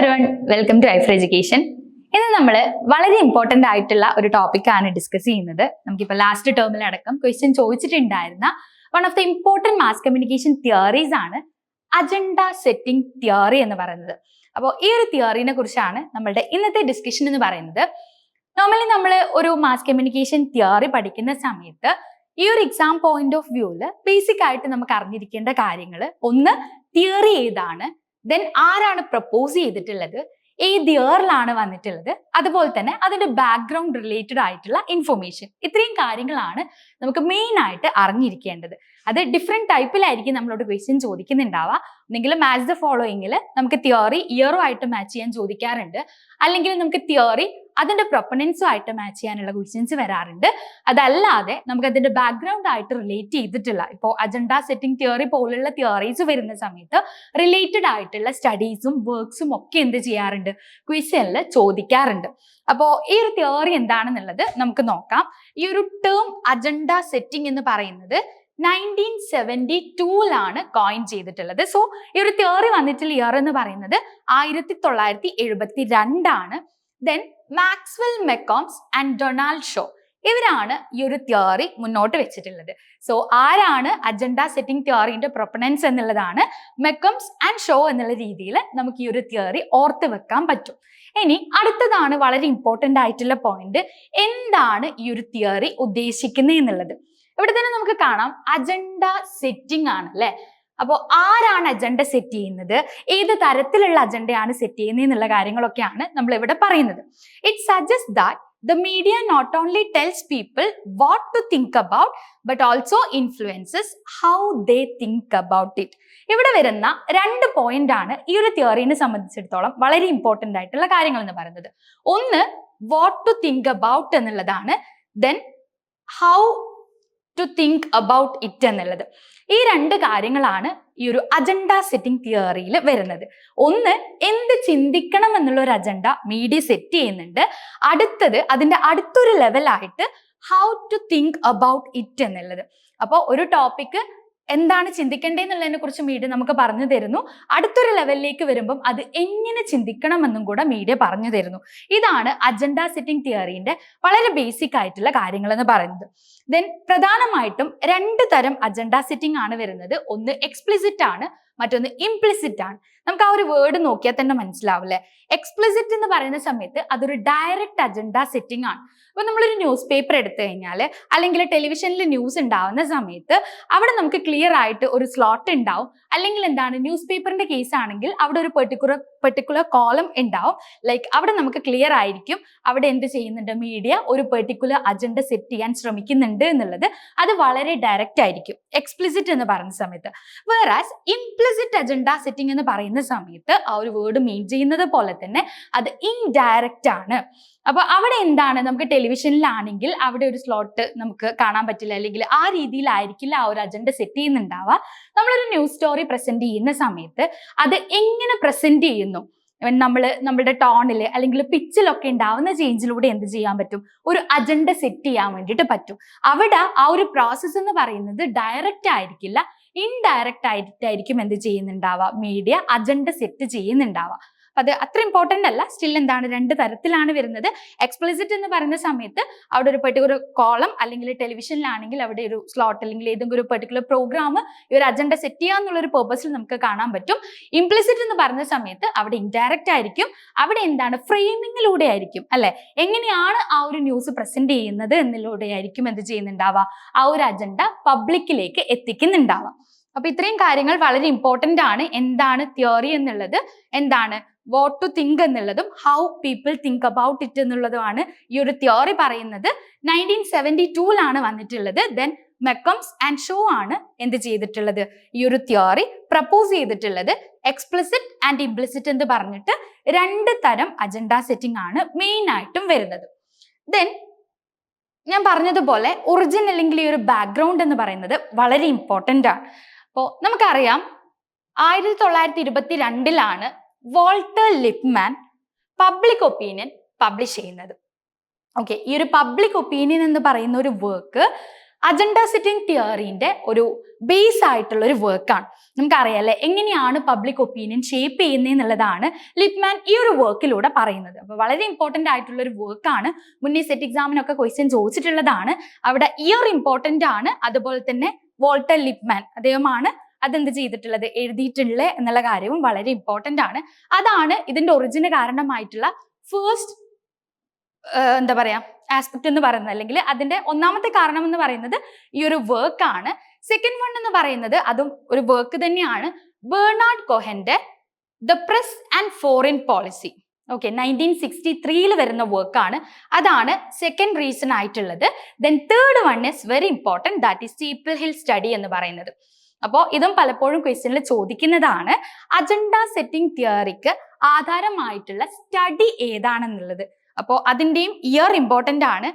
Every one welcome to Aifer education ഇന്ന് നമ്മൾ വളരെ ഇമ്പോർട്ടന്റ് ആയിട്ടുള്ള ഒരു ടോപ്പിക്കാണ് ഡിസ്കസ് ചെയ്യുന്നത്. നമുക്കിപ്പോൾ ലാസ്റ്റ് ടേമിൽ അടക്കം question ചോദിച്ചിട്ടുണ്ടായിരുന്ന one of the important mass communication theories ആണ് അജണ്ട സെറ്റിംഗ് തിയറി എന്ന് പറയുന്നത്. അപ്പോൾ ഈ ഒരു തിയറിനെ കുറിച്ചാണ് നമ്മളുടെ ഇന്നത്തെ ഡിസ്കഷൻ എന്ന് പറയുന്നത്. നോർമലി നമ്മൾ ഒരു മാസ് കമ്മ്യൂണിക്കേഷൻ തിയറി പഠിക്കുന്ന സമയത്ത് ഈ ഒരു എക്സാം പോയിന്റ് ഓഫ് വ്യൂവിൽ ബേസിക് ആയിട്ട് നമുക്ക് അറിഞ്ഞിരിക്കേണ്ട കാര്യങ്ങൾ ഒന്ന് തിയറി ഏതാണ് ദെൻ ആരാണ് പ്രപ്പോസ് ചെയ്തിട്ടുള്ളത്? ഏത് ഇയറിലാണ് വന്നിട്ടുള്ളത്. അതുപോലെ തന്നെ അതിന്റെ ബാക്ക്ഗ്രൗണ്ട് റിലേറ്റഡ് ആയിട്ടുള്ള ഇൻഫർമേഷൻ ഇത്രയും കാര്യങ്ങളാണ് നമുക്ക് മെയിൻ ആയിട്ട് അറിഞ്ഞിരിക്കേണ്ടത്. അത് ഡിഫറെന്റ് ടൈപ്പിലായിരിക്കും നമ്മളോട് ക്വസ്റ്റ്യൻ ചോദിക്കുന്നുണ്ടാവുക. ഒന്നെങ്കിൽ മാച്ച് ദ ഫോളോയിങ്ങിൽ നമുക്ക് തിയറി ഇയറുമായിട്ട് മാച്ച് ചെയ്യാൻ ചോദിക്കാറുണ്ട്. അല്ലെങ്കിൽ നമുക്ക് തിയറി അതിന്റെ പ്രൊപ്പണൻസും ആയിട്ട് മാച്ച് ചെയ്യാനുള്ള ക്വസ്റ്റ്യൻസ് വരാറുണ്ട്. അതല്ലാതെ നമുക്ക് അതിന്റെ ബാക്ക്ഗ്രൗണ്ട് ആയിട്ട് റിലേറ്റ് ചെയ്തിട്ടുള്ള ഇപ്പോൾ അജണ്ട സെറ്റിംഗ് തിയറി പോലുള്ള തിയറീസ് വരുന്ന സമയത്ത് റിലേറ്റഡ് ആയിട്ടുള്ള സ്റ്റഡീസും വർക്ക്സും ഒക്കെ എന്ത് ചെയ്യാറുണ്ട്? ക്വസ്റ്റ്യനിൽ ചോദിക്കാറുണ്ട്. അപ്പോൾ ഈ ഒരു തിയറി എന്താണെന്നുള്ളത് നമുക്ക് നോക്കാം. ഈ ഒരു ടേം അജണ്ട സെറ്റിംഗ് എന്ന് പറയുന്നത് നയന്റീൻ സെവന്റി ടൂലാണ് കോയിൻ ചെയ്തിട്ടുള്ളത്. സോ ഈ ഒരു തിയറി വന്നിട്ടുള്ള ഇയർ എന്ന് പറയുന്നത് ആയിരത്തി തൊള്ളായിരത്തി എഴുപത്തി രണ്ടാണ്. Then Maxwell McCombs and Donald Shaw ഇവരാണ് ഈ ഒരു തിയറി മുന്നോട്ട് വെച്ചിട്ടുള്ളത്. സോ ആരാണ് അജണ്ട സെറ്റിംഗ് തിയറിന്റെ പ്രൊപ്പണൻസ് എന്നുള്ളതാണ് മെക്കംസ് ആൻഡ് ഷോ എന്നുള്ള രീതിയിൽ നമുക്ക് ഈ ഒരു തിയറി ഓർത്ത് വെക്കാൻ പറ്റും. ഇനി അടുത്തതാണ് വളരെ ഇമ്പോർട്ടന്റ് ആയിട്ടുള്ള പോയിന്റ് എന്താണ് ഈ ഒരു തിയറി ഉദ്ദേശിക്കുന്നത് എന്നുള്ളത്? ഇവിടെ തന്നെ നമുക്ക് കാണാം. അജണ്ട സെറ്റിംഗ് ആണ് അല്ലെ? അപ്പോൾ ആരാണ് അജണ്ട സെറ്റ് ചെയ്യുന്നത്? ഏത് തരത്തിലുള്ള അജണ്ടയാണ് സെറ്റ് ചെയ്യുന്നത് എന്നുള്ള കാര്യങ്ങളൊക്കെയാണ് നമ്മൾ ഇവിടെ പറയുന്നത്. It suggest that the media not only tells people what to think about but also influences how they think about it. ഇവിടെ വരുന്ന രണ്ട് പോയിന്റ് ആണ് ഈ ഒരു തിയറിനെ സംബന്ധിച്ചിടത്തോളം വളരെ ഇമ്പോർട്ടന്റ് ആയിട്ടുള്ള കാര്യങ്ങൾ എന്ന് പറയുന്നത്. ഒന്ന് വാട്ട് ടു തിങ്ക് അബൌട്ട് എന്നുള്ളതാണ്. Then how to think about it എന്നുള്ളത്. ഈ രണ്ട് കാര്യങ്ങളാണ് ഈ ഒരു അജണ്ട സെറ്റിംഗ് തിയറിയിൽ വരുന്നത്. ഒന്ന് എന്ത് ചിന്തിക്കണം എന്നുള്ള ഒരു അജണ്ട മീഡിയ സെറ്റ് ചെയ്യുന്നുണ്ട്. അടുത്തത് അതിന്റെ അടുത്തൊരു ലെവലായിട്ട് how to think about it എന്നുള്ളത്. അപ്പോൾ ഒരു ടോപ്പിക്ക് എന്താണ് ചിന്തിക്കേണ്ടതെന്നുള്ളതിനെ കുറിച്ച് മീഡിയ നമുക്ക് പറഞ്ഞു തരുന്നു. അടുത്തൊരു ലെവലിലേക്ക് വരുമ്പം അത് എങ്ങനെ ചിന്തിക്കണമെന്നും കൂടെ മീഡിയ പറഞ്ഞു തരുന്നു. ഇതാണ് അജണ്ട സെറ്റിംഗ് തിയറിന്റെ വളരെ ബേസിക് ആയിട്ടുള്ള കാര്യങ്ങൾ എന്ന് പറയുന്നത്. ദെൻ പ്രധാനമായിട്ടും രണ്ട് തരം അജണ്ട സെറ്റിംഗ് ആണ് വരുന്നത്. ഒന്ന് എക്സ്പ്ലിസിറ്റ് ആണ് മറ്റൊന്ന് ഇംപ്ലിസിറ്റ് ആണ്. നമുക്ക് ആ ഒരു വേർഡ് നോക്കിയാൽ തന്നെ മനസ്സിലാവില്ലേ? എക്സ്പ്ലിസിറ്റ് എന്ന് പറയുന്ന സമയത്ത് അതൊരു ഡയറക്റ്റ് അജണ്ട സെറ്റിംഗ് ആണ്. അപ്പോൾ നമ്മളൊരു ന്യൂസ് പേപ്പർ എടുത്തു കഴിഞ്ഞാൽ അല്ലെങ്കിൽ ടെലിവിഷനിൽ ന്യൂസ് ഉണ്ടാവുന്ന സമയത്ത് അവിടെ നമുക്ക് ക്ലിയർ ആയിട്ട് ഒരു സ്ലോട്ട് ഉണ്ടാവും. അല്ലെങ്കിൽ എന്താണ്? ന്യൂസ് പേപ്പറിന്റെ കേസ് ആണെങ്കിൽ അവിടെ ഒരു പെർട്ടിക്കുലർ പെർട്ടിക്കുലർ കോളം ഉണ്ടാവും. ലൈക്ക് അവിടെ നമുക്ക് ക്ലിയർ ആയിരിക്കും അവിടെ എന്ത് ചെയ്യുന്നുണ്ട്? മീഡിയ ഒരു പെർട്ടിക്കുലർ അജണ്ട സെറ്റ് ചെയ്യാൻ ശ്രമിക്കുന്നുണ്ട് എന്നുള്ളത് അത് വളരെ ഡയറക്റ്റ് ആയിരിക്കും. എക്സ്പ്ലിസിറ്റ് എന്ന് പറയുന്ന സമയത്ത്. വേറാസ് ഇംപ്ലിസിറ്റ് അജണ്ട സെറ്റിംഗ് എന്ന് പറയുന്ന സമയത്ത് ആ ഒരു വേർഡ് മീൻ ചെയ്യുന്നത് പോലെ തന്നെ അത് ഇൻഡയറക്റ്റ് ആണ്. അപ്പൊ അവിടെ എന്താണ്? നമുക്ക് ടെലിവിഷനിലാണെങ്കിൽ അവിടെ ഒരു സ്ലോട്ട് നമുക്ക് കാണാൻ പറ്റില്ല. അല്ലെങ്കിൽ ആ രീതിയിലായിരിക്കില്ല ആ ഒരു അജണ്ട സെറ്റ് ചെയ്യുന്നുണ്ടാവുക. നമ്മളൊരു ന്യൂസ് സ്റ്റോറി പ്രസന്റ് ചെയ്യുന്ന സമയത്ത് അത് എങ്ങനെ പ്രസന്റ് ചെയ്യുന്നു? നമ്മൾ നമ്മുടെ ടോണിൽ അല്ലെങ്കിൽ പിച്ചിലൊക്കെ ഉണ്ടാവുന്ന ചേഞ്ചിലൂടെ എന്ത് ചെയ്യാൻ പറ്റും? ഒരു അജണ്ട സെറ്റ് ചെയ്യാൻ വേണ്ടിയിട്ട് പറ്റും. അവിടെ ആ ഒരു പ്രോസസ്സ് എന്ന് പറയുന്നത് ഡയറക്റ്റ് ആയിരിക്കില്ല. ഇൻഡയറക്റ്റ് ആയിട്ടായിരിക്കും എന്ത് ചെയ്യുന്നുണ്ടാവുക? മീഡിയ അജണ്ട സെറ്റ് ചെയ്യുന്നുണ്ടാവുക. അത് അത്ര ഇമ്പോർട്ടന്റ് അല്ല. സ്റ്റിൽ എന്താണ്? രണ്ട് തരത്തിലാണ് വരുന്നത്. എക്സ്പ്ലിസിറ്റ് എന്ന് പറയുന്ന സമയത്ത് അവിടെ ഒരു പെർട്ടിക്കുലർ കോളം അല്ലെങ്കിൽ ടെലിവിഷനിലാണെങ്കിൽ അവിടെ ഒരു സ്ലോട്ട് അല്ലെങ്കിൽ ഏതെങ്കിലും ഒരു പെർട്ടിക്കുലർ പ്രോഗ്രാം ഈ ഒരു അജണ്ട സെറ്റ് ചെയ്യാന്നുള്ള ഒരു പേർപ്പസിൽ നമുക്ക് കാണാൻ പറ്റും. ഇംപ്ലിസിറ്റ് എന്ന് പറഞ്ഞ സമയത്ത് അവിടെ ഇൻഡയറക്റ്റ് ആയിരിക്കും. അവിടെ എന്താണ്? ഫ്രെയിമിങ്ങിലൂടെ ആയിരിക്കും അല്ലെ? എങ്ങനെയാണ് ആ ഒരു ന്യൂസ് പ്രസന്റ് ചെയ്യുന്നത് എന്നിലൂടെ ആയിരിക്കും എന്ത് ചെയ്യുന്നുണ്ടാവുക? ആ ഒരു അജണ്ട പബ്ലിക്കിലേക്ക് എത്തിക്കുന്നുണ്ടാവുക. അപ്പൊ ഇത്രയും കാര്യങ്ങൾ വളരെ ഇമ്പോർട്ടന്റ് ആണ്. എന്താണ് തിയറി എന്നുള്ളത്? എന്താണ് വാട്ട് ടു തിങ്ക് എന്നുള്ളതും how people think about it എന്നുള്ളതുമാണ് ഈ ഒരു തിയോറി പറയുന്നത്. നയന്റീൻ സെവന്റി ടൂലാണ് വന്നിട്ടുള്ളത്. ദെൻ മെക്കംസ് ആൻഡ് ഷോ ആണ് എന്ത് ചെയ്തിട്ടുള്ളത്? ഈ ഒരു തിയോറി പ്രപ്പോസ് ചെയ്തിട്ടുള്ളത്. എക്സ്പ്ലിസിറ്റ് ആൻഡ് ഇംപ്ലിസിറ്റ് എന്ന് പറഞ്ഞിട്ട് രണ്ട് തരം അജണ്ട സെറ്റിംഗ് ആണ് മെയിൻ ആയിട്ടും വരുന്നത്. ദെൻ ഞാൻ പറഞ്ഞതുപോലെ ഒറിജിൻ അല്ലെങ്കിൽ ഈ ഒരു ബാക്ക്ഗ്രൗണ്ട് എന്ന് പറയുന്നത് വളരെ ഇമ്പോർട്ടന്റ് ആണ്. അപ്പോൾ നമുക്കറിയാം ആയിരത്തി തൊള്ളായിരത്തി ഇരുപത്തി രണ്ടിലാണ് Walter Lippmann public opinion publish ചെയ്യുന്നത്. ഓക്കെ ഈ ഒരു പബ്ലിക് ഒപ്പീനിയൻ എന്ന് പറയുന്ന ഒരു വർക്ക് അജണ്ട സിറ്റിംഗ് തിയറിന്റെ ഒരു ബേസ് ആയിട്ടുള്ള ഒരു വർക്കാണ് നമുക്കറിയാലേ എങ്ങനെയാണ് പബ്ലിക് ഒപ്പീനിയൻ ഷേപ്പ് ചെയ്യുന്നതെന്നുള്ളതാണ് ലിപ്മാൻ ഈ ഒരു വർക്കിലൂടെ പറയുന്നത്. അപ്പോൾ വളരെ ഇമ്പോർട്ടന്റ് ആയിട്ടുള്ള ഒരു വർക്കാണ് മുന്നേ സെറ്റ് എക്സാമിനൊക്കെ ക്വസ്റ്റ്യൻ ചോദിച്ചിട്ടുള്ളതാണ്. അവിടെ ഇയർ ഇമ്പോർട്ടന്റ് ആണ്. അതുപോലെ തന്നെ വോൾട്ടർ ലിപ്മാൻ അദ്ദേഹമാണ് അതെന്ത് ചെയ്തിട്ടുള്ളത്? എഴുതിയിട്ടുള്ളത് എന്നുള്ള കാര്യവും വളരെ ഇമ്പോർട്ടന്റ് ആണ്. അതാണ് ഇതിന്റെ ഒറിജിന് കാരണമായിട്ടുള്ള ഫേസ്റ്റ് എന്താ പറയാ ആസ്പെക്ട് എന്ന് പറയുന്നത്. അല്ലെങ്കിൽ അതിന്റെ ഒന്നാമത്തെ കാരണം എന്ന് പറയുന്നത് ഈ ഒരു വർക്ക് ആണ്. സെക്കൻഡ് വൺ എന്ന് പറയുന്നത് അതും ഒരു വർക്ക് തന്നെയാണ്. Bernard കൊഹന്റെ the press and foreign policy okay nineteen sixty ത്രീയിൽ വരുന്ന വർക്കാണ് അതാണ് സെക്കൻഡ് റീസൺ ആയിട്ടുള്ളത്. Then third one is very important that is Steeple Hill study എന്ന് പറയുന്നത്. അപ്പോൾ ഇതും പലപ്പോഴും ക്വസ്റ്റ്യനിൽ ചോദിക്കുന്നതാണ്. അജണ്ട സെറ്റിംഗ് തിയറിക്ക് ആധാരമായിട്ടുള്ള സ്റ്റഡി ഏതാണെന്നുള്ളത്. അപ്പോൾ അതിന്റെയും ഇയർ ഇമ്പോർട്ടന്റ് ആണ്.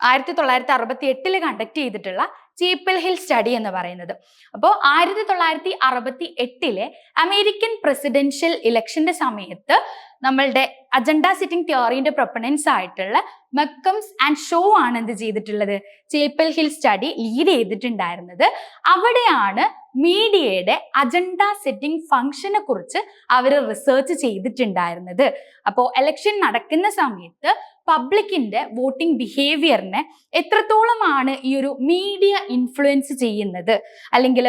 ആയിരത്തി തൊള്ളായിരത്തി അറുപത്തി എട്ടിൽ കണ്ടക്ട് ചെയ്തിട്ടുള്ള ചീപ്പിൾ ഹിൽ സ്റ്റഡി എന്ന് പറയുന്നത്. അപ്പോൾ ആയിരത്തി തൊള്ളായിരത്തി അറുപത്തി എട്ടിലെ അമേരിക്കൻ പ്രസിഡൻഷ്യൽ ഇലക്ഷന്റെ സമയത്ത് നമ്മളുടെ അജണ്ട സിറ്റിംഗ് തിയറിന്റെ പ്രൊപ്പണൻസ് ആയിട്ടുള്ള മെക്കംസ് ആൻഡ് ഷോ ആണ് എന്ത് ചെയ്തിട്ടുള്ളത്? ചേപ്പൽ ഹിൽ സ്റ്റഡി ലീഡ് ചെയ്തിട്ടുണ്ടായിരുന്നത്. അവിടെയാണ് മീഡിയയുടെ അജണ്ട സെറ്റിംഗ് ഫംഗ്ഷനെ കുറിച്ച് അവർ റിസർച്ച് ചെയ്തിട്ടുണ്ടായിരുന്നത്. അപ്പോൾ എലക്ഷൻ നടക്കുന്ന സമയത്ത് പബ്ലിക്കിന്റെ വോട്ടിംഗ് ബിഹേവിയറിനെ എത്രത്തോളമാണ് ഈ ഒരു മീഡിയ ഇൻഫ്ലുവൻസ് ചെയ്യുന്നത്? അല്ലെങ്കിൽ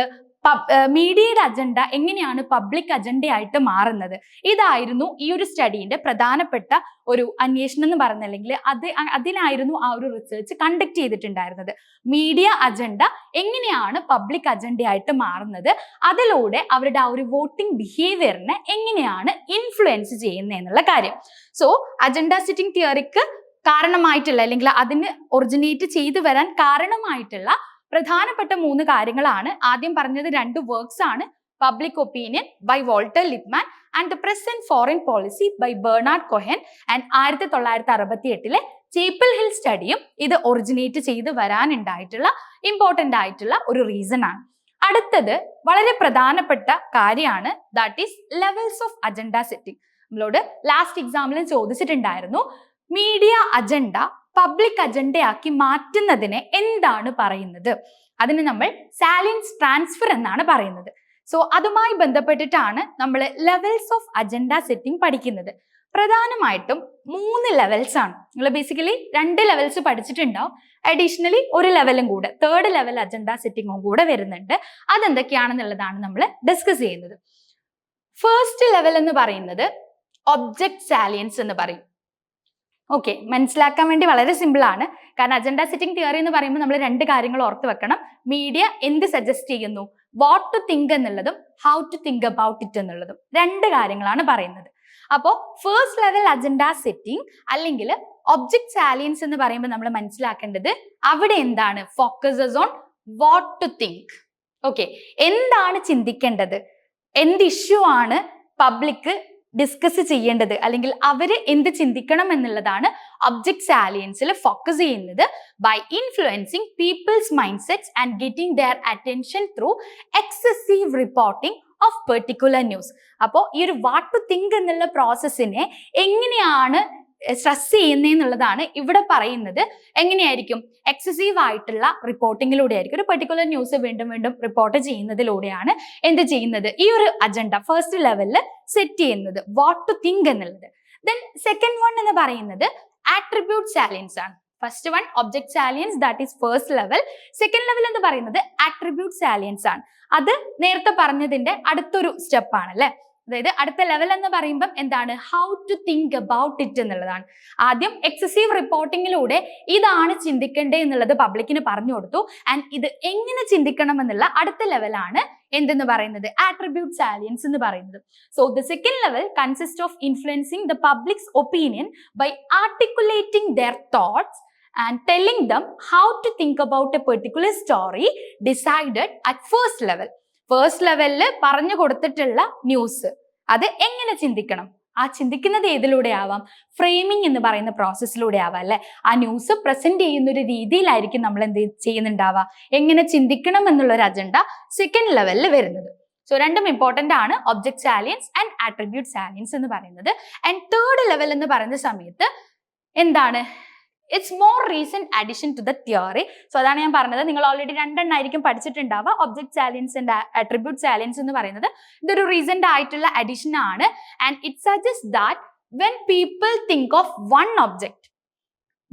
മീഡിയയുടെ അജണ്ട എങ്ങനെയാണ് പബ്ലിക് അജണ്ടയായിട്ട് മാറുന്നത്? ഇതായിരുന്നു ഈ ഒരു സ്റ്റഡീന്റെ പ്രധാനപ്പെട്ട ഒരു അന്വേഷണം എന്ന് പറഞ്ഞില്ലെങ്കിൽ അത് അതിനായിരുന്നു ആ ഒരു റിസർച്ച് കണ്ടക്ട് ചെയ്തിട്ടുണ്ടായിരുന്നത്. മീഡിയ അജണ്ട എങ്ങനെയാണ് പബ്ലിക് അജണ്ടയായിട്ട് മാറുന്നത്? അതിലൂടെ അവരുടെ ആ ഒരു വോട്ടിംഗ് ബിഹേവിയറിനെ എങ്ങനെയാണ് ഇൻഫ്ലുവൻസ് ചെയ്യുന്നത് എന്നുള്ള കാര്യം. സോ അജണ്ട സിറ്റിംഗ് തിയറിക്ക് കാരണമായിട്ടുള്ള അല്ലെങ്കിൽ അതിന് ഒറിജിനേറ്റ് ചെയ്തു വരാൻ കാരണമായിട്ടുള്ള പ്രധാനപ്പെട്ട മൂന്ന് കാര്യങ്ങളാണ്. ആദ്യം പറഞ്ഞത് രണ്ട് വർക്ക്സ് ആണ്. Public opinion by Walter Lippmann and the present foreign policy by Bernard Cohen and ആയിരത്തി തൊള്ളായിരത്തി അറുപത്തി എട്ടിലെ ചേപ്പിൾ ഹിൽ സ്റ്റഡിയും ഇത് ഒറിജിനേറ്റ് ചെയ്ത് വരാനുണ്ടായിട്ടുള്ള ഇമ്പോർട്ടന്റ് ആയിട്ടുള്ള ഒരു റീസൺ ആണ്. അടുത്തത് വളരെ പ്രധാനപ്പെട്ട കാര്യമാണ്. That is levels of agenda setting നമ്മളോട് ലാസ്റ്റ് എക്സാമിലും ചോദിച്ചിട്ടുണ്ടായിരുന്നു. മീഡിയ അജണ്ട പബ്ലിക് അജണ്ടയാക്കി മാറ്റുന്നതിനെ എന്താണ് പറയുന്നത്? അതിന് നമ്മൾ സാലിൻസ് ട്രാൻസ്ഫർ എന്നാണ് പറയുന്നത്. സോ അതുമായി ബന്ധപ്പെട്ടിട്ടാണ് നമ്മൾ ലെവൽസ് ഓഫ് അജണ്ട സെറ്റിംഗ് പഠിക്കുന്നത്. പ്രധാനമായിട്ടും മൂന്ന് ലെവൽസ് ആണ്. നിങ്ങൾ ബേസിക്കലി രണ്ട് ലെവൽസ് പഠിച്ചിട്ടുണ്ടാവും. അഡീഷണലി ഒരു ലെവലും കൂടെ തേർഡ് ലെവൽ അജണ്ട സെറ്റിംഗും കൂടെ വരുന്നുണ്ട്. അതെന്തൊക്കെയാണെന്നുള്ളതാണ് നമ്മൾ ഡിസ്കസ് ചെയ്യുന്നത്. ഫസ്റ്റ് ലെവൽ എന്ന് പറയുന്നത് ഒബ്ജക്ട് സാലിയൻസ് എന്ന് പറയും. ഓക്കെ മനസ്സിലാക്കാൻ വേണ്ടി വളരെ സിമ്പിൾ ആണ്. കാരണം അജണ്ട സെറ്റിംഗ് തിയറി എന്ന് പറയുമ്പോൾ നമ്മൾ രണ്ട് കാര്യങ്ങൾ ഓർത്ത് വെക്കണം. മീഡിയ എന്ത് സജസ്റ്റ് ചെയ്യുന്നു? വാട്ട് ടു തിങ്ക് എന്നുള്ളതും how to think about it എന്നുള്ളതും. രണ്ട് കാര്യങ്ങളാണ് പറയുന്നത്. അപ്പോൾ ഫേസ്റ്റ് ലെവൽ അജണ്ട സെറ്റിംഗ് അല്ലെങ്കിൽ ഒബ്ജക്ട് സാലിയൻസ് എന്ന് പറയുമ്പോൾ നമ്മൾ മനസ്സിലാക്കേണ്ടത് അവിടെ എന്താണ്? Focuses on what to think okay എന്താണ് ചിന്തിക്കേണ്ടത്? എന്ത് ഇഷ്യൂ ആണ് പബ്ലിക് ഡിസ്കസ് ചെയ്യേണ്ടത് അല്ലെങ്കിൽ അവർ എന്ത് ചിന്തിക്കണം എന്നുള്ളതാണ് ഒബ്ജക്ട് സാലിയൻസിൽ ഫോക്കസ് ചെയ്യുന്നത് by influencing people's mind sets and getting their attention through excessive reporting of particular news അപ്പോൾ ഈ ഒരു വാട്ട് ടു തിങ്ക് എന്നുള്ള പ്രോസസ്സിനെ എങ്ങനെയാണ് സ്ട്രെസ് ചെയ്യുന്നതെന്നുള്ളതാണ് ഇവിടെ പറയുന്നത്. എങ്ങനെയായിരിക്കും? എക്സസീവ് ആയിട്ടുള്ള റിപ്പോർട്ടിങ്ങിലൂടെ ആയിരിക്കും ഒരു പെർട്ടിക്കുലർ ന്യൂസ് വീണ്ടും വീണ്ടും റിപ്പോർട്ട് ചെയ്യുന്നതിലൂടെയാണ് എന്ത് ചെയ്യുന്നത്? ഈ ഒരു അജണ്ട ഫസ്റ്റ് ലെവലിൽ സെറ്റ് ചെയ്യുന്നത്. വാട്ട് ടു തിങ്ക് എന്നുള്ളത്. ദെൻ സെക്കൻഡ് വൺ എന്ന് പറയുന്നത് ആട്രിബ്യൂട്ട് ചാലഞ്ച് ആണ്. First one object salience that is first level second level എന്ന് പറയുന്നത് ആട്രിബ്യൂട്ട് സാലിയൻസ് ആണ്. അത് നേരത്തെ പറഞ്ഞതിന്റെ അടുത്തൊരു സ്റ്റെപ്പാണ് അല്ലെ അതായത് അടുത്ത ലെവൽ എന്ന് പറയുമ്പം എന്താണ്? How to think about it എന്നുള്ളതാണ്. ആദ്യം എക്സസീവ് റിപ്പോർട്ടിങ്ങിലൂടെ ഇതാണ് ചിന്തിക്കേണ്ടത് എന്നുള്ളത് പബ്ലിക്കിന് പറഞ്ഞു കൊടുത്തു. ആൻഡ് ഇത് എങ്ങനെ ചിന്തിക്കണം എന്നുള്ള അടുത്ത ലെവലാണ് എന്തെന്ന് പറയുന്നത്? ആട്രിബ്യൂട്ട് സാലിയൻസ് എന്ന് പറയുന്നത്. So the second level consist of influencing the public's opinion by articulating their thoughts and telling them how to think about a particular story decided at first level first ലെവലിൽ പറഞ്ഞു കൊടുത്തിട്ടുള്ള news അത് എങ്ങനെ ചിന്തിക്കണം? ആ ചിന്തിക്കുന്നത് ഏതിലൂടെ ആവാം? ഫ്രെയിമിംഗ് എന്ന് പറയുന്ന പ്രോസസ്സിലൂടെ ആവാം അല്ലെ? ആ ന്യൂസ് പ്രസന്റ് ചെയ്യുന്ന ഒരു രീതിയിലായിരിക്കും നമ്മൾ എന്ത് ചെയ്യുന്നുണ്ടാവുക. എങ്ങനെ ചിന്തിക്കണം എന്നുള്ള ഒരു അജണ്ട സെക്കൻഡ് ലെവലിൽ വരുന്നത്. സോ രണ്ടും ഇമ്പോർട്ടന്റ് ആണ്. Object salience and attribute salience എന്ന് പറയുന്നത്. ആൻഡ് തേർഡ് ലെവൽ എന്ന് പറയുന്ന സമയത്ത് എന്താണ്? It's more recent addition to the theory so അതാണ് ഞാൻ പറഞ്ഞത്. നിങ്ങൾ ഓൾറെഡി രണ്ടെണ്ണമായിരിക്കും പഠിച്ചിട്ടുണ്ടാവുക. Object salience and attribute salience എന്ന് പറയുന്നത് ഇതൊരു റീസെന്റ് ആയിട്ടുള്ള അഡിഷൻ ആണ്. And it suggest that when people think of one object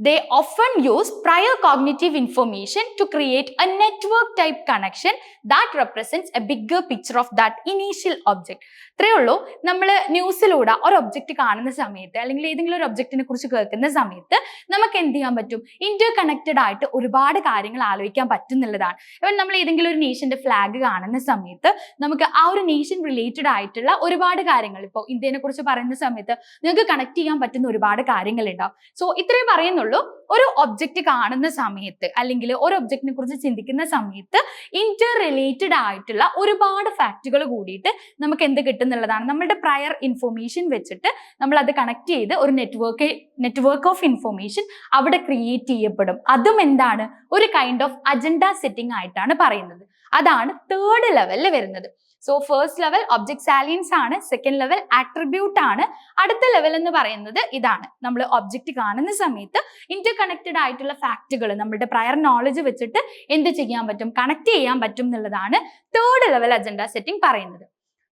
they often use prior cognitive information to create a network type connection that represents a bigger picture of that initial object. ഇത്രയേ ഉള്ളൂ. നമ്മൾ ന്യൂസിലൂടെ ഒരു object കാണുന്ന സമയത്ത് അല്ലെങ്കിൽ ഏതെങ്കിലും ഒരു ഒബ്ജക്റ്റിനെ കുറിച്ച് കേൾക്കുന്ന സമയത്ത് നമുക്ക് എന്ത് ചെയ്യാൻ പറ്റും? ഇന്റർ കണക്റ്റഡ് ആയിട്ട് ഒരുപാട് കാര്യങ്ങൾ ആലോചിക്കാൻ പറ്റുന്നുള്ളതാണ്. ഇവൻ നമ്മൾ ഏതെങ്കിലും ഒരു നേഷന്റെ ഫ്ലാഗ് കാണുന്ന സമയത്ത് നമുക്ക് ആ ഒരു നേഷൻ റിലേറ്റഡ് ആയിട്ടുള്ള ഒരുപാട് കാര്യങ്ങൾ ഇപ്പോൾ ഇന്ത്യനെ കുറിച്ച് പറയുന്ന സമയത്ത് നിങ്ങൾക്ക് കണക്ട് ചെയ്യാൻ പറ്റുന്ന ഒരുപാട് കാര്യങ്ങൾ ഉണ്ടാവും. സോ ഇത്രയും പറയുന്നുള്ളൂ. ഒരു ഒബ്ജക്റ്റ് കാണുന്ന സമയത്ത് അല്ലെങ്കിൽ ഒരു ഒബ്ജക്റ്റിനെ കുറിച്ച് ചിന്തിക്കുന്ന സമയത്ത് ഇന്റർ റിലേറ്റഡ് ആയിട്ടുള്ള ഒരുപാട് ഫാക്റ്റുകൾ കൂടിയിട്ട് നമുക്ക് എന്ത് കിട്ടുന്നുള്ളതാണ്. നമ്മുടെ പ്രയർ ഇൻഫോർമേഷൻ വെച്ചിട്ട് നമ്മൾ അത് കണക്ട് ചെയ്ത് ഒരു നെറ്റ്വർക്ക് നെറ്റ്വർക്ക് ഓഫ് ഇൻഫോർമേഷൻ അവിടെ ക്രിയേറ്റ് ചെയ്യപ്പെടും. അതും എന്താണ്? ഒരു കൈൻഡ് ഓഫ് അജണ്ട സെറ്റിംഗ് ആയിട്ടാണ് പറയുന്നത്. അതാണ് തേർഡ് ലെവലിൽ വരുന്നത്. So first level object salience ആണ്. സെക്കൻഡ് ലെവൽ ആട്രിബ്യൂട്ട് ആണ്. അടുത്ത ലെവൽ എന്ന് പറയുന്നത് ഇതാണ്. നമ്മൾ ഒബ്ജക്റ്റ് കാണുന്ന സമയത്ത് ഇന്റർ കണക്റ്റഡ് ആയിട്ടുള്ള ഫാക്റ്റുകൾ നമ്മുടെ പ്രയർ നോളജ് വെച്ചിട്ട് എന്ത് ചെയ്യാൻ പറ്റും കണക്ട് ചെയ്യാൻ പറ്റും എന്നുള്ളതാണ് തേർഡ് ലെവൽ അജണ്ട സെറ്റിംഗ് പറയുന്നത്.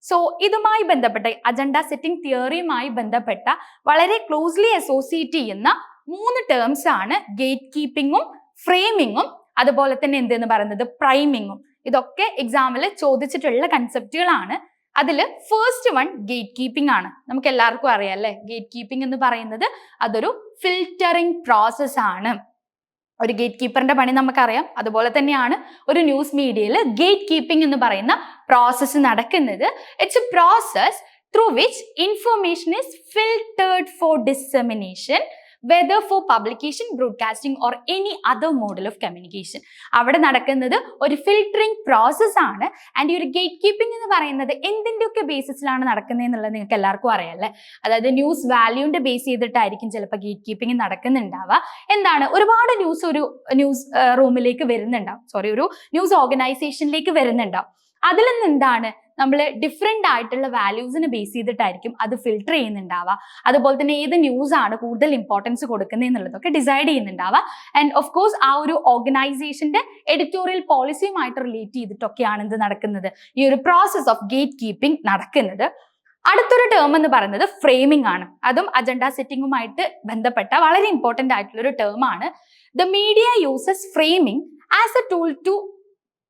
സോ ഇതുമായി ബന്ധപ്പെട്ട അജണ്ട സെറ്റിംഗ് തിയറിയുമായി ബന്ധപ്പെട്ട വളരെ ക്ലോസ്ലി അസോസിയേറ്റ് ചെയ്യുന്ന മൂന്ന് ടേംസ് ആണ് ഗേറ്റ് കീപ്പിങ്ങും ഫ്രെയിമിങ്ങും അതുപോലെ തന്നെ എന്തെന്ന് പറയുന്നത് പ്രൈമിങ്ങും ഇതൊക്കെ എക്സാമിൽ ചോദിച്ചിട്ടുള്ള കൺസെപ്റ്റുകളാണ് അതിൽ ഫസ്റ്റ് വൺ ഗേറ്റ് കീപ്പിംഗ് ആണ്. നമുക്ക് എല്ലാവർക്കും അറിയാം അല്ലേ? ഗേറ്റ് കീപ്പിംഗ് എന്ന് പറയുന്നത് അതൊരു ഫിൽറ്ററിംഗ് പ്രോസസ് ആണ്. ഒരു ഗേറ്റ് കീപ്പറിന്റെ പണി നമുക്കറിയാം. അതുപോലെ തന്നെയാണ് ഒരു ന്യൂസ് മീഡിയയിൽ ഗേറ്റ് കീപ്പിംഗ് എന്ന് പറയുന്ന പ്രോസസ്സ് നടക്കുന്നത്. It's a process through which information is filtered for dissemination whether for publication broadcasting or any other model of communication അവിടെ നടക്കുന്നത് ഒരു ഫിൽറ്ററിംഗ് പ്രോസസ് ആണ്. ആൻഡ് ഈ ഒരു ഗേറ്റ് കീപ്പിംഗ് എന്ന് പറയുന്നത് എന്തിന്റെയൊക്കെ ബേസിസിലാണ് നടക്കുന്നത് എന്നുള്ളത് നിങ്ങൾക്ക് എല്ലാവർക്കും അറിയാമല്ലേ അതായത് ന്യൂസ് വാല്യൂന്റെ ബേസ് ചെയ്തിട്ടായിരിക്കും ചിലപ്പോൾ ഗേറ്റ് കീപ്പിംഗ് നടക്കുന്നുണ്ടാവുക. എന്താണ്? ഒരുപാട് ന്യൂസ് ഒരു ന്യൂസ് റൂമിലേക്ക് വരുന്നുണ്ടാവും. സോറി ഒരു ന്യൂസ് ഓർഗനൈസേഷനിലേക്ക് വരുന്നുണ്ടാവും. അതിൽ നിന്ന് എന്താണ്? നമ്മൾ ഡിഫറെന്റ് ആയിട്ടുള്ള വാല്യൂസിനെ ബേസ് ചെയ്തിട്ടായിരിക്കും അത് ഫിൽട്ടർ ചെയ്യുന്നുണ്ടാവുക. അതുപോലെ തന്നെ ഏത് ന്യൂസ് ആണ് കൂടുതൽ ഇമ്പോർട്ടൻസ് കൊടുക്കുന്നത് എന്നുള്ളതൊക്കെ ഡിസൈഡ് ചെയ്യുന്നുണ്ടാവുക. ആൻഡ് ഓഫ് കോഴ്സ് ആ ഒരു ഓർഗനൈസേഷന്റെ എഡിറ്റോറിയൽ പോളിസിയുമായിട്ട് റിലേറ്റ് ചെയ്തിട്ടൊക്കെയാണ് ഇത് നടക്കുന്നത്. ഈ ഒരു പ്രോസസ് ഓഫ് ഗേറ്റ് കീപ്പിംഗ് നടക്കുന്നത്. അടുത്തൊരു ടേം എന്ന് പറയുന്നത് ഫ്രെയിമിംഗ് ആണ്. അതും അജണ്ട സെറ്റിംഗുമായിട്ട് ബന്ധപ്പെട്ട വളരെ ഇമ്പോർട്ടന്റ് ആയിട്ടുള്ള ഒരു ടേം ആണ്. The media uses framing as a tool to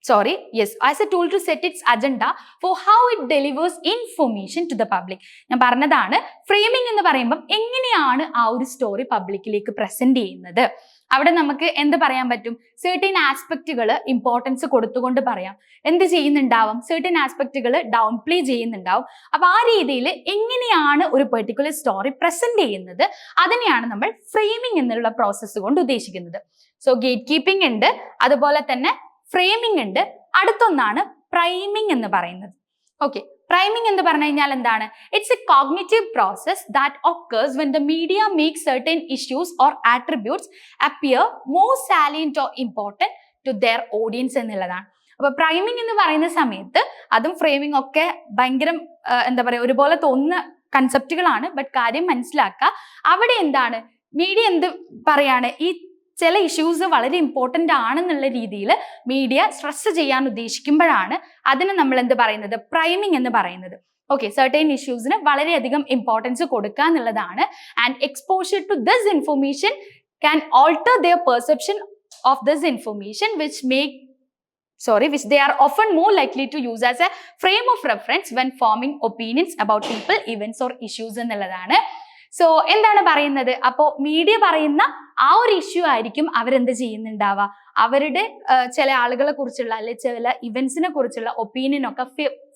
sorry yes as a tool to set its agenda for how it delivers information to the public ഞാൻ പറഞ്ഞതാണ് ഫ്രെയിമിംഗ് എന്ന് പറയുമ്പം എങ്ങനെയാണ് ആ ഒരു സ്റ്റോറി പബ്ലിക്കിലേക്ക് പ്രസന്റ് ചെയ്യുന്നത്? അവിടെ നമുക്ക് എന്ത് പറയാൻ പറ്റും? സെർട്ടൻ ആസ്പെക്റ്റുകൾ ഇമ്പോർട്ടൻസ് കൊടുത്തുകൊണ്ട് പറയാം. എന്ത് ചെയ്യുന്നുണ്ടാവും? സെർട്ടൻ ആസ്പെക്റ്റുകൾ ഡൗൺ പ്ലേ ചെയ്യുന്നുണ്ടാവും. അപ്പൊ ആ രീതിയിൽ എങ്ങനെയാണ് ഒരു പെർട്ടിക്കുലർ സ്റ്റോറി പ്രസന്റ് ചെയ്യുന്നത്? അതിനെയാണ് നമ്മൾ ഫ്രെയിമിംഗ് എന്നുള്ള പ്രോസസ്സ് കൊണ്ട് ഉദ്ദേശിക്കുന്നത്. സോ ഗേറ്റ് കീപ്പിംഗ് ഉണ്ട്. അതുപോലെ തന്നെ ഫ്രെയിമിംഗ് ഉണ്ട്. അടുത്തൊന്നാണ് പ്രൈമിംഗ് എന്ന് പറയുന്നത്. ഓക്കെ പ്രൈമിംഗ് എന്ന് പറഞ്ഞു കഴിഞ്ഞാൽ എന്താണ്? It's a cognitive process that occurs when the media make certain issues or attributes appear more salient or important to their audience എന്നുള്ളതാണ്. അപ്പൊ പ്രൈമിംഗ് എന്ന് പറയുന്ന സമയത്ത് അതും ഫ്രെയിമിംഗ് ഒക്കെ ഭയങ്കര എന്താ പറയുക ഒരുപോലെ തോന്നുന്ന കൺസെപ്റ്റുകളാണ് ബട്ട് കാര്യം മനസ്സിലാക്കുക. അവിടെ എന്താണ്? മീഡിയ എന്ത് പറയാണ്? ഈ ചില ഇഷ്യൂസ് വളരെ ഇമ്പോർട്ടന്റ് ആണെന്നുള്ള രീതിയിൽ മീഡിയ സ്ട്രെസ് ചെയ്യാൻ ഉദ്ദേശിക്കുമ്പോഴാണ് അതിന് നമ്മൾ എന്ത് പറയുന്നത്? പ്രൈമിംഗ് എന്ന് പറയുന്നത്. ഓക്കെ സർട്ടൈൻ ഇഷ്യൂസിന് വളരെയധികം ഇമ്പോർട്ടൻസ് കൊടുക്കുക എന്നുള്ളതാണ്. And exposure to this information can alter their perception of this information which make sorry which they are often more likely to use as a frame of reference when forming opinions about people events or issues എന്നുള്ളതാണ്. So എന്താണ് പറയുന്നത്? അപ്പോ media പറയുന്ന ആ ഒരു issue ആയിരിക്കും അവരെന്ത് ചെയ്യുന്നുണ്ടാവുക. അവരുടെ ചില ആളുകളെ കുറിച്ചുള്ള അല്ലെ ചില ഇവന്റ്സിനെ കുറിച്ചുള്ള ഒപ്പീനിയൻ ഒക്കെ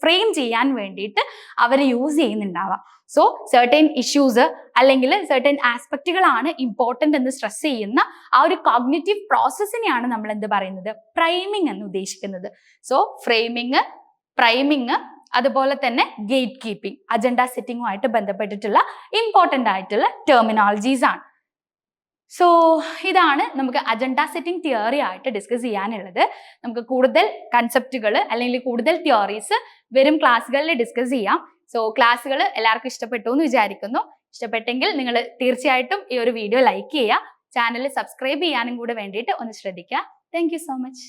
ഫ്രെയിം ചെയ്യാൻ വേണ്ടിയിട്ട് അവർ യൂസ് ചെയ്യുന്നുണ്ടാവുക. സോ സെർട്ടൈൻ ഇഷ്യൂസ് അല്ലെങ്കിൽ സെർട്ടൈൻ ആസ്പെക്റ്റുകളാണ് ഇമ്പോർട്ടന്റ് എന്ന് സ്ട്രെസ് ചെയ്യുന്ന ആ ഒരു കോഗ്നേറ്റീവ് പ്രോസസ്സിനെയാണ് നമ്മൾ എന്ത് പറയുന്നത്? പ്രൈമിംഗ് എന്ന് ഉദ്ദേശിക്കുന്നത്. സോ ഫ്രെയിമിങ് പ്രൈമിങ് അതുപോലെ തന്നെ ഗേറ്റ് കീപ്പിംഗ് അജണ്ട സെറ്റിംഗുമായിട്ട് ബന്ധപ്പെട്ടിട്ടുള്ള ഇമ്പോർട്ടന്റ് ആയിട്ടുള്ള ടെർമിനോളജീസ് ആണ്. സോ ഇതാണ് നമുക്ക് അജണ്ട സെറ്റിംഗ് തിയറി ആയിട്ട് ഡിസ്കസ് ചെയ്യാനുള്ളത്. നമുക്ക് കൂടുതൽ കൺസെപ്റ്റുകൾ അല്ലെങ്കിൽ കൂടുതൽ തിയറീസ് വരും ക്ലാസ്സുകളിൽ ഡിസ്കസ് ചെയ്യാം. സോ ക്ലാസ്സുകൾ എല്ലാവർക്കും ഇഷ്ടപ്പെട്ടു എന്ന് വിചാരിക്കുന്നു. ഇഷ്ടപ്പെട്ടെങ്കിൽ നിങ്ങൾ തീർച്ചയായിട്ടും ഈ ഒരു വീഡിയോ ലൈക്ക് ചെയ്യുക. ചാനൽ സബ്സ്ക്രൈബ് ചെയ്യാനും കൂടെ വേണ്ടിയിട്ട് ഒന്ന് ശ്രദ്ധിക്കുക. Thank so much